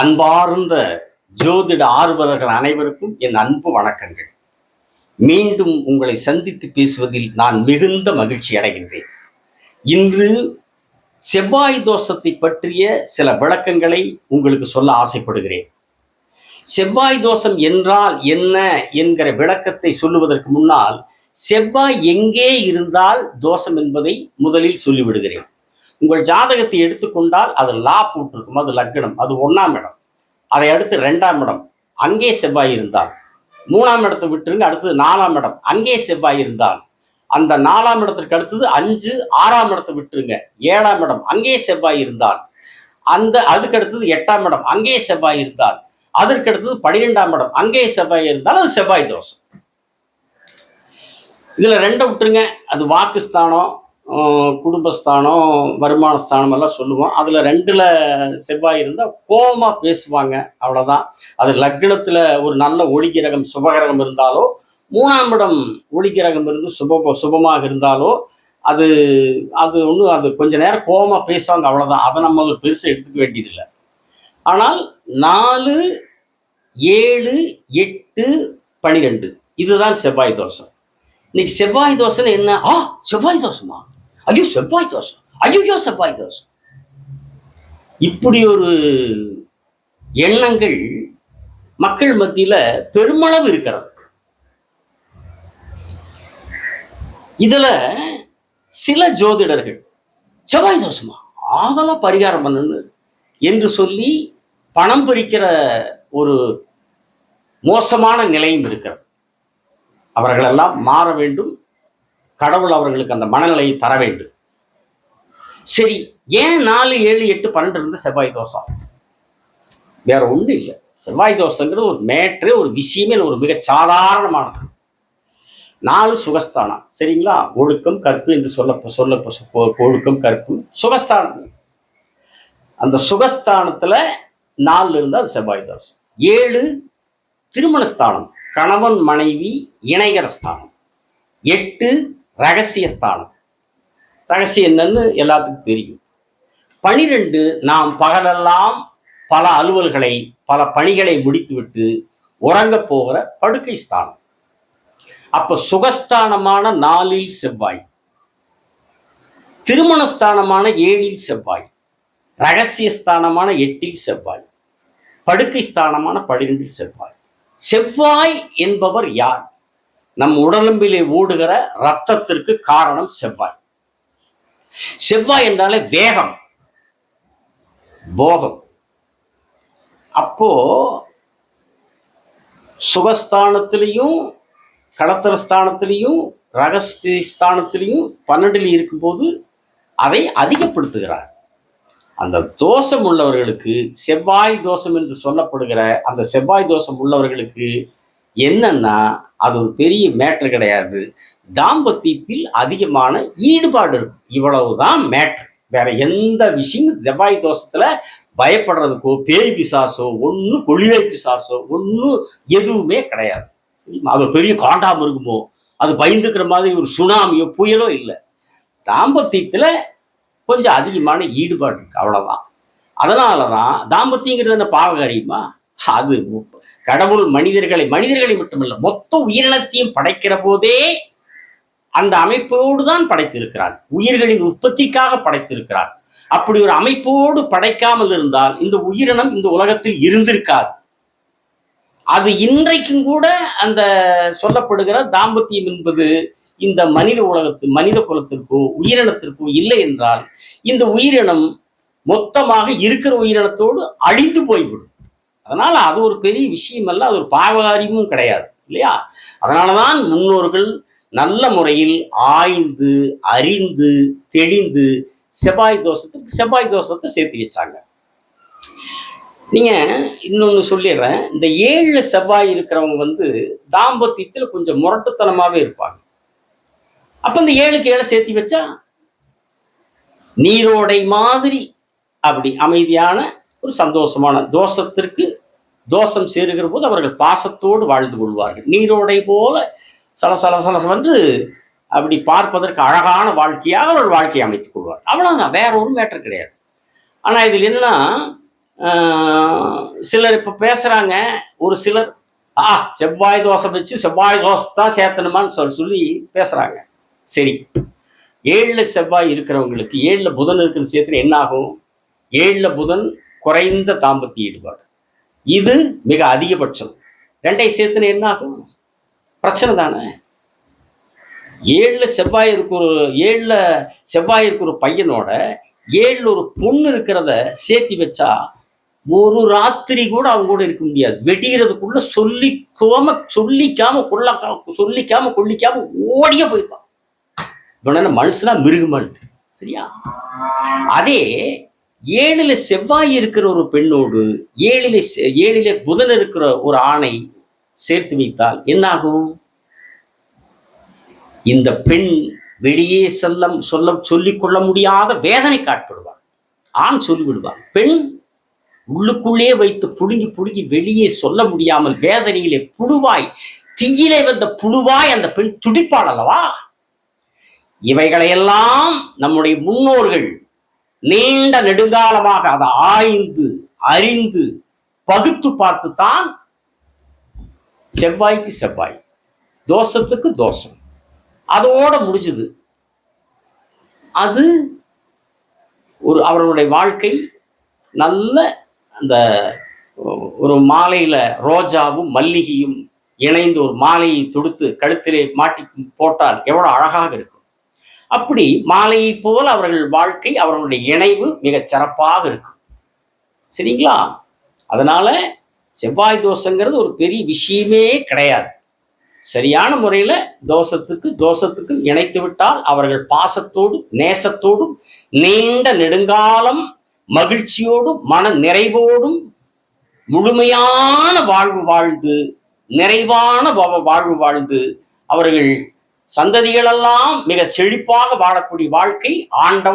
அன்பார்ந்த ஜோதிட ஆர்வலர்கள் அனைவருக்கும் என் அன்பு வணக்கங்கள். மீண்டும் உங்களை சந்தித்து பேசுவதில் நான் மிகுந்த மகிழ்ச்சி அடைகின்றேன். இன்று செவ்வாய் தோஷத்தை பற்றிய சில விளக்கங்களை உங்களுக்கு சொல்ல ஆசைப்படுகிறேன். செவ்வாய் தோஷம் என்றால் என்ன என்கிற விளக்கத்தை சொல்லுவதற்கு முன்னால் செவ்வாய் எங்கே இருந்தால் தோஷம் என்பதை முதலில் சொல்லிவிடுகிறேன். உங்கள் ஜாதகத்தை எடுத்துக்கொண்டால் அது லா போட்டிருக்கும் அது லக்னம் அது ஒன்றாம் இடம். அதை அடுத்து ரெண்டாம் இடம் அங்கே செவ்வாய் இருந்தால். மூணாம் இடத்தை விட்டுருங்க அடுத்தது நாலாம் இடம் அங்கே செவ்வாய் இருந்தால். அந்த நாலாம் இடத்திற்கு அடுத்தது அஞ்சு ஆறாம் இடத்தை விட்டுருங்க ஏழாம் இடம் அங்கே செவ்வாய் இருந்தால். அந்த அதுக்கு அடுத்தது எட்டாம் இடம் அங்கே செவ்வாய் இருந்தால். அதற்கு அடுத்தது பனிரெண்டாம் இடம் அங்கே செவ்வாய் இருந்தால் அது செவ்வாய் தோஷம். இதில் ரெண்டை விட்டுருங்க அது வாக்குஸ்தானம் குடும்பஸ்தானம் வருமானஸ்தானம் எல்லாம் சொல்லுவோம். அதில் ரெண்டில் செவ்வாய் இருந்தால் கோபமாக பேசுவாங்க. அவ்வளோதான் அது லக்னத்தில் ஒரு நல்ல ஒளிகிரகம் சுபகிரகம் இருந்தாலோ மூணாம் இடம் ஒளிகிரகம் இருந்து சுப சுபமாக இருந்தாலோ அது அது ஒன்றும் அது கொஞ்ச நேரம் கோபமாக பேசுவாங்க. அவ்வளோதான் அதை நம்ம ஒரு பெருசாக எடுத்துக்க வேண்டியதில்லை. ஆனால் நாலு ஏழு எட்டு பனிரெண்டு. இதுதான் செவ்வாய் தோஷம். இன்னைக்கு செவ்வாய் தோசைன்னு என்ன? ஆ செவ்வாய் தோஷமா? ஐயோ செவ்வாய் தோஷம் ஐயோ செவ்வாய் தோசம் இப்படி ஒரு எண்ணங்கள் மக்கள் மத்தியில பெருமளவு இருக்கிறது. இதுல சில ஜோதிடர்கள் செவ்வாய் தோஷமா? ஆவலா பரிகாரம் பண்ணு என்று சொல்லி பணம் பறிக்கிற ஒரு மோசமான நிலையும் இருக்கிறது. அவர்களெல்லாம் மாற வேண்டும் கடவுள் அவர்களுக்கு அந்த மனநிலையை தர வேண்டும். சரி ஏன் நாலு ஏழு எட்டு பன்னெண்டு இருந்து செவ்வாய் தோஷம்? வேற ஒன்றும் இல்லை. செவ்வாய் தோஷங்கிறது ஒரு மேட்ரு ஒரு விஷயமே ஒரு மிக சாதாரணமானது. நாலு சுகஸ்தானம். சரிங்களா? ஒழுக்கம் கற்பு என்று சொல்ல சொல்ல ஒழுக்கம் கற்பு சுகஸ்தானம். அந்த சுகஸ்தானத்தில் நாலு இருந்தால் அது செவ்வாய் தோஷம். ஏழு திருமணஸ்தானம். கணவன் மனைவி இணைகர ஸ்தானம் எட்டு ரகசிய ஸ்தானம் ரகசியம் என்னன்னு எல்லாத்துக்கும் தெரியும். பனிரெண்டு நாம் பகலெல்லாம் பல அலுவல்களை பல பணிகளை முடித்துவிட்டு உறங்க போகிற படுக்கை ஸ்தானம். அப்ப சுகஸ்தானமான நாலில் செவ்வாய். திருமணஸ்தானமான ஏழில் செவ்வாய். ரகசிய ஸ்தானமான எட்டில் செவ்வாய். படுக்கை ஸ்தானமான பனிரெண்டில் செவ்வாய். செவ்வாய் என்பவர் யார்? நம் உடலும்பிலே ஓடுகிற ரத்தத்திற்கு காரணம் செவ்வாய். செவ்வாய் என்றாலே வேகம் போகம். அப்போ சுகஸ்தானத்திலையும் கடத்தர ஸ்தானத்திலையும் ரகசிய ஸ்தானத்திலையும் பன்னெண்டில் இருக்கும்போது அதை அதிகப்படுத்துகிறார். அந்த தோஷம் உள்ளவர்களுக்கு செவ்வாய் தோஷம் என்று சொல்லப்படுகிற அந்த செவ்வாய் தோஷம் உள்ளவர்களுக்கு என்னன்னா அது ஒரு பெரிய மேட்ரு கிடையாது. தாம்பத்தியத்தில் அதிகமான ஈடுபாடு இருக்கும். இவ்வளவுதான் மேட்ரு வேற எந்த விஷயமும் செவ்வாய் தோஷத்துல பயப்படுறதுக்கோ பேய் பிசாசோ ஒன்றும் கொள்ளிலை பிசாசோ ஒன்றும் எதுவுமே கிடையாது. சரிமா அது ஒரு பெரிய காண்டாம் இருக்குமோ அது பயந்துக்கிற மாதிரி ஒரு சுனாமியோ புயலோ இல்லை. தாம்பத்தியத்தில் கொஞ்சம் அதிகமான ஈடுபாடு இருக்கு. அவ்வளோதான் அதனால தான் தாம்பத்தியங்கிறது என்ன பாவகாரியமா? அது கடவுள் மனிதர்களை மனிதர்களை மட்டுமல்ல மொத்த உயிரினத்தையும் படைக்கிற போதே அந்த அமைப்போடு தான் படைத்திருக்கிறார் உயிர்களின் உற்பத்திக்காக படைத்திருக்கிறார் அப்படி ஒரு அமைப்போடு படைக்காமல் இருந்தால் இந்த உயிரினம் இந்த உலகத்தில் இருந்திருக்காது. அது இன்றைக்கும் கூட அந்த சொல்லப்படுகிற தாம்பத்தியம் என்பது இந்த மனித உலகத்து மனித குலத்திற்கோ உயிரினத்திற்கோ இல்லை என்றால் இந்த உயிரினம் மொத்தமாக இருக்கிற உயிரினத்தோடு அழிந்து போய்விடும். அதனால் அது ஒரு பெரிய விஷயம் அல்ல அது ஒரு பாவகாரியமும் கிடையாது இல்லையா? அதனாலதான் முன்னோர்கள் நல்ல முறையில் ஆய்ந்து அறிந்து தெளிந்து செவ்வாய் தோஷத்துக்கு செவ்வாய் தோஷத்தை சேர்த்து வச்சாங்க. நீங்கள் இன்னொன்று சொல்லிடுறேன். இந்த ஏழு செவ்வாய் இருக்கிறவங்க வந்து தாம்பத்தியத்தில் கொஞ்சம் முரட்டுத்தனமாகவே இருப்பாங்க. அப்போ இந்த ஏழுக்கு ஏழை சேர்த்து வச்சா நீரோடை மாதிரி அப்படி அமைதியான ஒரு சந்தோஷமான தோஷத்திற்கு தோஷம் சேருகிற போது அவர்கள் பாசத்தோடு வாழ்ந்து கொள்வார்கள். நீரோடை போல சலசல வந்து அப்படி பார்ப்பதற்கு அழகான வாழ்க்கையாக அவர்கள் வாழ்க்கையை அமைத்துக் கொள்வார். அவ்வளோதான் வேற ஒரு மேட்டர் கிடையாது. ஆனால் இதில் என்னன்னா சிலர் இப்போ பேசுகிறாங்க ஒரு சிலர் ஆ செவ்வாய் தோசை வச்சு செவ்வாய் தோசை தான் சேர்த்தணுமான்னு சொல்லி சொல்லி பேசுகிறாங்க சரி ஏழில் செவ்வாய் இருக்கிறவங்களுக்கு ஏழில் புதன் இருக்கிற சேர்த்துல என்ன ஆகும்? ஏழில் புதன் குறைந்த தாம்பத்திய ஈடுபாடு. இது மிக அதிகபட்சம். ரெண்டை சேர்த்துன என்ன ஆகும் பிரச்சனை தானே. ஏழில் செவ்வாய் இருக்கிற ஒரு ஏழில் செவ்வாய் இருக்கிற ஒரு பையனோட ஏழில் ஒரு பொண்ணு இருக்கிறத சேர்த்தி வச்சா ஒரு ராத்திரி கூட அவங்க கூட இருக்க முடியாது. வெடிகிறதுக்குள்ள சொல்லிக்காம சொல்லிக்காம கொள்ளக்கா சொல்லிக்காம கொள்ளிக்காம ஓடிய போயிருப்பான். இவன மனுஷனா மிருகமன் சரியா? அதே ஏழில செவ்வாய் இருக்கிற ஒரு பெண்ணோடு ஏழில ஏழில புதன் இருக்கிற ஒரு ஆணை சேர்த்து வைத்தால் என்னாகும்? இந்த பெண் வெளியே செல்ல சொல்ல சொல்லிக் கொள்ள முடியாத வேதனை காட்படுவார் ஆண் சொல்லிவிடுவார் பெண் உள்ளுக்குள்ளே வைத்து புடுங்கி புடுங்கி வெளியே சொல்ல முடியாமல் வேதனையிலே புழுவாய் தீயிலே வந்த புழுவாய் அந்த பெண் துடிப்பாள் அல்லவா? இவைகளையெல்லாம் நம்முடைய முன்னோர்கள் நீண்ட நெடுங்காலமாக அதை ஆய்ந்து அறிந்து பகுத்து பார்த்து தான் செவ்வாய்க்கு செவ்வாய் தோஷத்துக்கு தோஷம். அதோட முடிஞ்சுது. அது ஒரு அவர்களுடைய வாழ்க்கை நல்ல அந்த ஒரு மாலையில் ரோஜாவும் மல்லிகையும் இணைந்து ஒரு மாலையை தொடுத்து கழுத்திலே மாட்டி போட்டால் எவ்வளோ அழகாக இருக்கும். அப்படி மாலையை போல் அவர்கள் வாழ்க்கை அவர்களுடைய இணைவு மிகச் சிறப்பாக இருக்கும் சரிங்களா? அதனால செவ்வாய் தோஷங்கிறது ஒரு பெரிய விஷயமே கிடையாது. சரியான முறையில் தோஷத்துக்கு தோஷத்துக்கு இணைத்து விட்டால் அவர்கள் பாசத்தோடும் நேசத்தோடும் நீண்ட நெடுங்காலம் மகிழ்ச்சியோடும் மன நிறைவோடும் முழுமையான வாழ்வு வாழ்ந்து நிறைவான வா- வாழ்வு வாழ்ந்து அவர்கள் சந்ததிகளெல்லாம் மிக செழிப்பாக வாழக்கூடிய வாழ்க்கை ஆண்டவன்